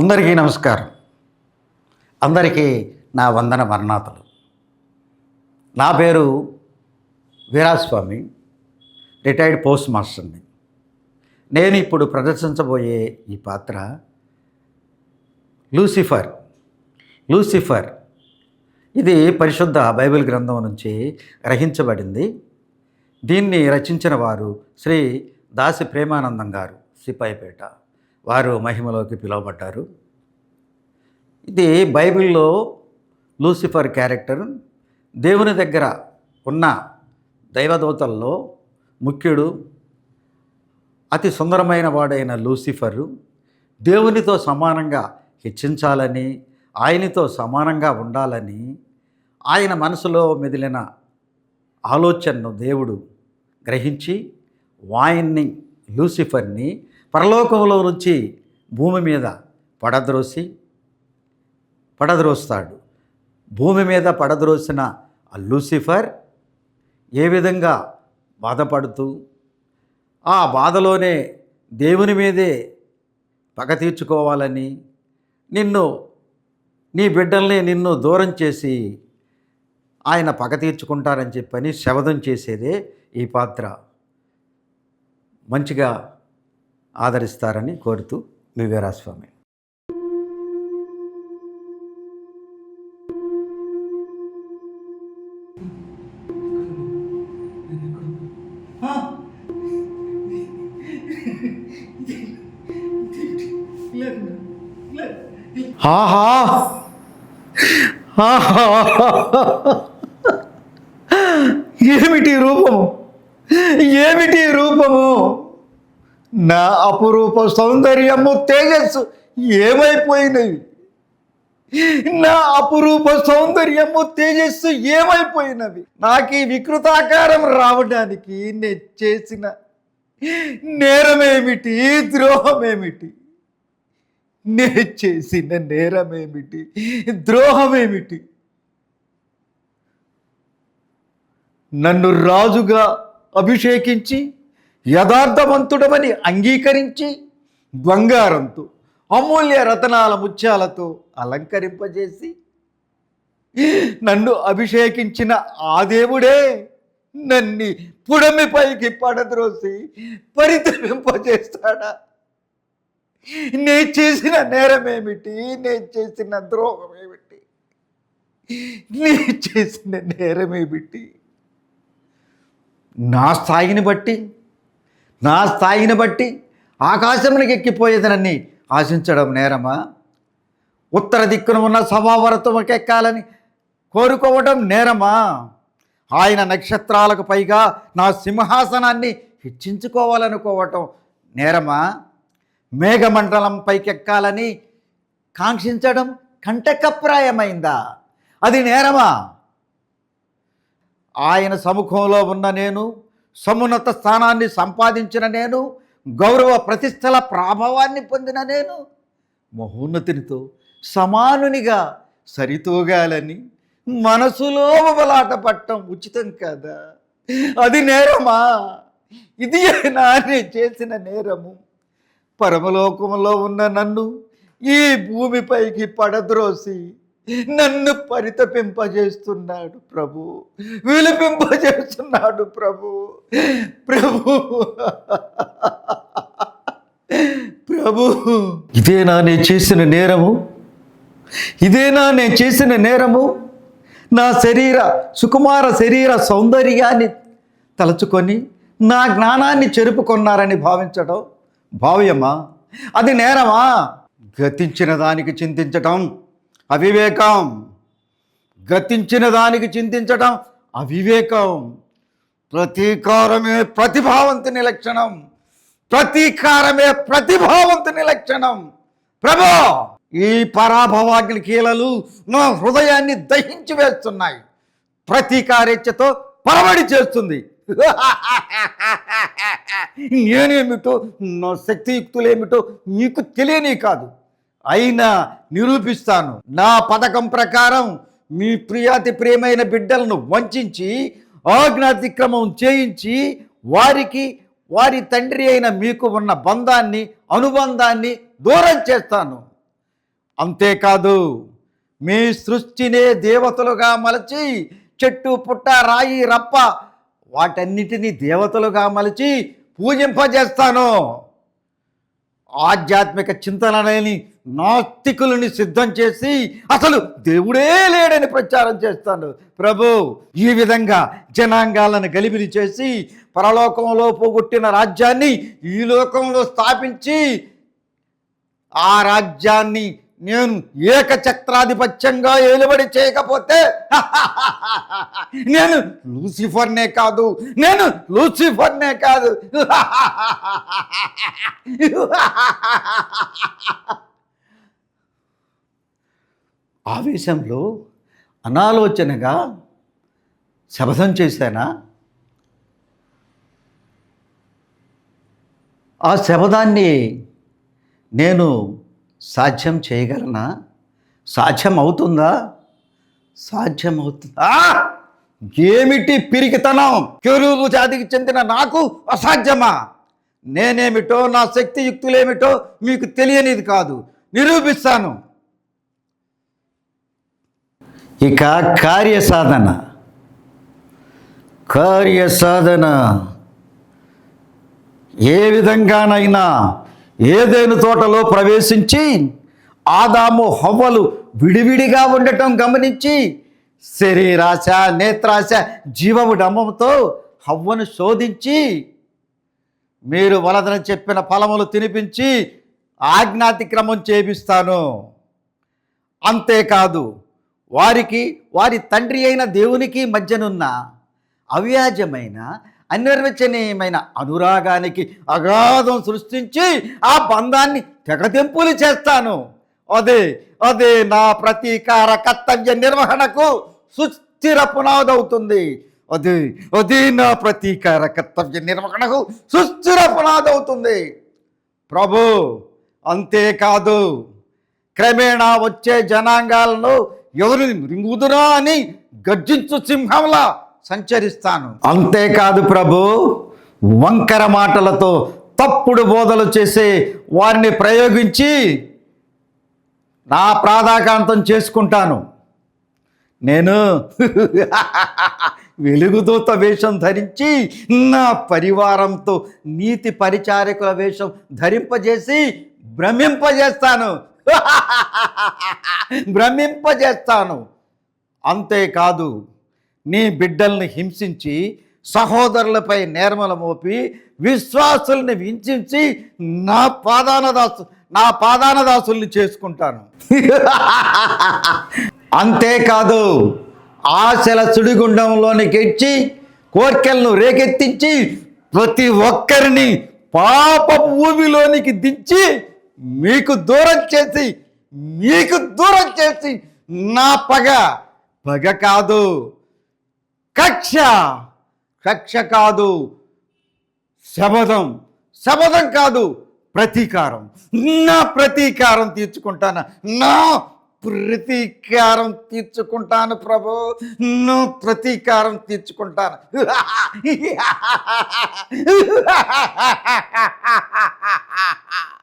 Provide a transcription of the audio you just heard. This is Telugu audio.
అందరికీ నమస్కారం. అందరికీ నా వందన వర్ణాతలు నా పేరు వీరాస్వామి రిటైర్డ్ పోస్ట్ మాస్టర్ని. నేను ఇప్పుడు ప్రదర్శించబోయే ఈ పాత్ర లూసిఫర్ లూసిఫర్ ఇది పరిశుద్ధ బైబిల్ గ్రంథం నుంచి గ్రహించబడింది. దీన్ని రచించిన వారు శ్రీ దాసి ప్రేమానందం గారు సిపాయిపేట. వారు మహిమలోకి పిలువబడ్డారు. ఇది బైబిల్లో లూసిఫర్ క్యారెక్టర్ దేవుని దగ్గర ఉన్న దైవదూతల్లో ముఖ్యుడు అతి సుందరమైన వాడైన లూసిఫరు దేవునితో సమానంగా హెచ్చించాలని ఆయనతో సమానంగా ఉండాలని ఆయన మనసులో మెదిలిన ఆలోచనను దేవుడు గ్రహించి వాయిన్ని లూసిఫర్ని పరలోకంలో నుంచి భూమి మీద పడద్రోసి పడద్రోస్తాడు. భూమి మీద పడద్రోసిన ఆ లూసిఫర్ ఏ విధంగా బాధపడుతూ ఆ బాధలోనే దేవుని మీదే పగ తీర్చుకోవాలని నిన్ను నీ బిడ్డల్ని నిన్ను దూరం చేసి ఆయన పగ తీర్చుకుంటారని చెప్పని శవదం చేసేదే ఈ పాత్ర. మంచిగా ఆదరిస్తారని కోరుతూ మీ వీరాస్వామి ఆహా! ఏమిటి రూపము? ఏమిటి రూపము? నా అపురూప సౌందర్యము తేజస్సు ఏమైపోయినవి? నా అపురూప సౌందర్యము తేజస్సు ఏమైపోయినవి? నాకు ఈ వికృతాకారం రావడానికి నేను చేసిన నేరమేమిటి? ద్రోహమేమిటి? నేను చేసిన నేరమేమిటి? ద్రోహమేమిటి? నన్ను రాజుగా అభిషేకించి యథార్థవంతుడమని అంగీకరించి బంగారంతో అమూల్య రతనాల ముత్యాలతో అలంకరింపజేసి నన్ను అభిషేకించిన ఆ దేవుడే నన్ను పుడమిపైకి పడద్రోసి పరితపింపజేస్తాడా? నే చేసిన నేరమేమిటి? నేను చేసిన ద్రోహం ఏమిటి నే చేసిన నేరమేమిటి? నా స్థాయిని బట్టి నా స్థాయిని బట్టి ఆకాశమునికి ఎక్కిపోయేదనని ఆశించడం నేరమా? ఉత్తర దిక్కున ఉన్న సమావరతమకి ఎక్కాలని కోరుకోవడం నేరమా? ఆయన నక్షత్రాలకు పైగా నా సింహాసనాన్ని హెచ్చించుకోవాలనుకోవటం నేరమా? మేఘమండలం పైకెక్కాలని కాంక్షించడం కంటకప్రాయమైందా? అది నేరమా? ఆయన సముఖంలో ఉన్న నేను సమున్నత స్థానాన్ని సంపాదించిన నేను గౌరవ ప్రతిష్టల ప్రాభవాన్ని పొందిన నేను మహోన్నతినితో సమానునిగా సరితూగాలని మనసులో బలాట పట్టం ఉచితం కదా? అది నేరమా? ఇది నేను చేసిన నేరము. పరమలోకములో ఉన్న నన్ను ఈ భూమిపైకి పడద్రోసి నన్ను పరితపింపజేస్తున్నాడు ప్రభు. విలిపింపజేస్తున్నాడు ప్రభు. ప్రభు. ప్రభు. ఇదేనా నేను చేసిన నేరము. ఇదేనా నేను చేసిన నేరము. నా శరీర సుకుమార శరీర సౌందర్యాన్ని తలుచుకొని నా జ్ఞానాన్ని చెరుపుకొన్నారని భావించడం భావ్యమా? అది నేరమా? గతించిన దానికి చింతించటం అవివేకం. గతించిన దానికి చింతించటం అవివేకం. ప్రతీకారమే ప్రతిభావంతుని లక్షణం. ప్రతీకారమే ప్రతిభావంతుని లక్షణం. ప్రభో ఈ పరాభవాగ్ని కీలలు నా హృదయాన్ని దహించి వేస్తున్నాయి. ప్రతీకారేచ్ఛతో పరబడి చేస్తుంది. నేనేమిటో నా శక్తియుక్తులేమిటో నీకు తెలియని కాదు. అయినా నిరూపిస్తాను. నా పథకం ప్రకారం మీ ప్రియాతి ప్రియమైన బిడ్డలను వంచి ఆజ్ఞాతిక్రమం చేయించి వారికి వారి తండ్రి అయిన మీకు ఉన్న బంధాన్ని అనుబంధాన్ని దూరం చేస్తాను. అంతేకాదు మీ సృష్టినే దేవతలుగా మలచి చెట్టు పుట్ట రాయి రప్ప వాటన్నిటినీ దేవతలుగా మలచి పూజింపజేస్తాను. ఆధ్యాత్మిక చింతనని నాస్తికులని సిద్ధం చేసి అసలు దేవుడే లేడని ప్రచారం చేస్తాను ప్రభు ఈ విధంగా జనాంగాలను గలిబిలి చేసి పరలోకంలో పోగొట్టిన రాజ్యాన్ని ఈ లోకంలో స్థాపించి ఆ రాజ్యాన్ని నేను ఏకచక్రాధిపత్యంగా ఏలుబడి చేయకపోతే నేను లూసిఫర్నే కాదు నేను లూసిఫర్నే కాదు. ఆవేశంలో అనాలోచనగా శపథం చేశానా? ఆ శబదాన్ని నేను సాధ్యం చేయగలనా? సాధ్యం అవుతుందా సాధ్యం అవుతుందా ఏమిటి పిరికితనం? చెరువు జాతికి చెందిన నాకు అసాధ్యమా? నేనేమిటో నా శక్తి యుక్తులేమిటో మీకు తెలియనిది కాదు. నిరూపిస్తాను. ఇక కార్యసాధన. కార్యసాధన ఏ విధంగానైనా ఏదేను తోటలో ప్రవేశించి ఆదాము హవ్వలు విడివిడిగా ఉండటం గమనించి శరీరాశ నేత్రాశ జీవము డమ్మముతో హవ్వను శోధించి మీరు వలదన చెప్పిన ఫలములు తినిపించి ఆజ్ఞాతిక్రమం చేపిస్తాను అంతేకాదు వారికి వారి తండ్రి అయిన దేవునికి మధ్యనున్న అవ్యాజమైన అనిర్వచనీయమైన అనురాగానికి అగాధం సృష్టించి ఆ బంధాన్ని తెగతెంపులు చేస్తాను. అదే అదే నా ప్రతీకార కర్తవ్య నిర్వహణకు సుస్థిర పునాదవుతుంది అదే అదే నా ప్రతీకార కర్తవ్య నిర్వహణకు సుస్థిర పునాదవుతుంది ప్రభు అంతేకాదు. క్రమేణా వచ్చే జనాంగాలను ఎవరిని మృంగుదురా అని గర్జించు సింహంలా సంచరిస్తాను. అంతేకాదు ప్రభు వంకర మాటలతో తప్పుడు బోధలు చేసే వారిని ప్రయోగించి నా ప్రాధాకాంతం చేసుకుంటాను. నేను వెలుగుదూత వేషం ధరించి నా పరివారంతో నీతి పరిచారకుల వేషం ధరింపజేసి భ్రమింపజేస్తాను. భ్రమింపజేస్తాను. అంతేకాదు నీ బిడ్డల్ని హింసించి సహోదరులపై నేర్మల మోపి విశ్వాసుల్ని హింసించి నా పాదాన దాసు నా పాదాన దాసుల్ని చేసుకుంటాను. అంతేకాదు ఆశల సుడిగుండంలోనికి ఎచ్చి కోర్కెలను రేకెత్తించి ప్రతి ఒక్కరిని పాప భూమిలోనికి దించి మీకు దూరం చేసి మీకు దూరం చేసి నా పగ పగ కాదు. కక్ష. కక్ష కాదు శబదం శబదం కాదు ప్రతీకారం. నా ప్రతీకారం తీర్చుకుంటాను? నా ప్రతీకారం తీర్చుకుంటాను ప్రభు. నా ప్రతీకారం తీర్చుకుంటాను.